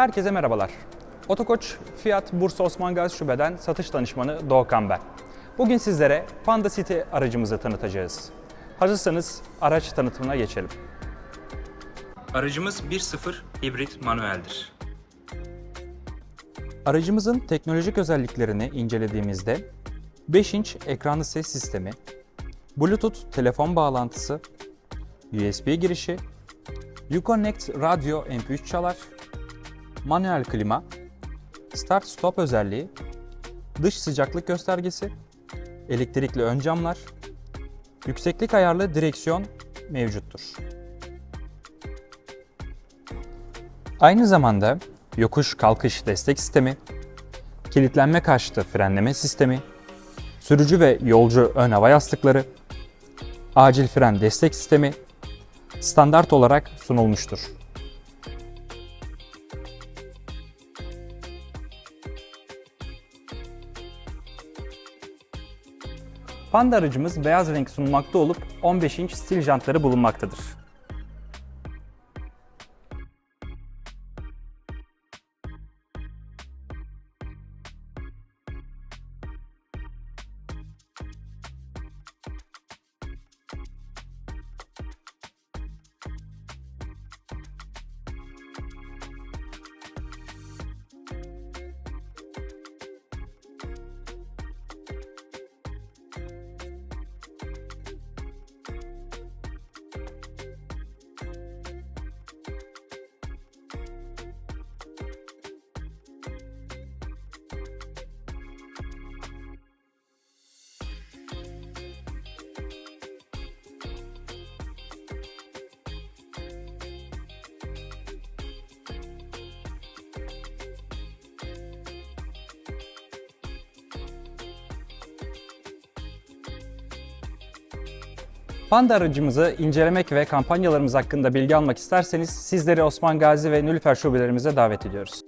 Herkese merhabalar. Otokoç Fiyat Bursa Osman Gazi Şube'den satış danışmanı Doğukan ben. Bugün sizlere Panda City aracımızı tanıtacağız. Hazırsanız araç tanıtımına geçelim. Aracımız 1.0 hibrit manueldir. Aracımızın teknolojik özelliklerini incelediğimizde 5 inç ekranlı ses sistemi, Bluetooth telefon bağlantısı, USB girişi, Uconnect radyo MP3 çalar, manuel klima, start stop özelliği, dış sıcaklık göstergesi, elektrikli ön camlar, yükseklik ayarlı direksiyon mevcuttur. Aynı zamanda yokuş kalkış destek sistemi, kilitlenme karşıtı frenleme sistemi, sürücü ve yolcu ön hava yastıkları, acil fren destek sistemi standart olarak sunulmuştur. Panda aracımız beyaz renk sunulmakta olup 15 inç stil jantları bulunmaktadır. Panda aracımızı incelemek ve kampanyalarımız hakkında bilgi almak isterseniz sizleri Osman Gazi ve Nülüfer şubelerimize davet ediyoruz.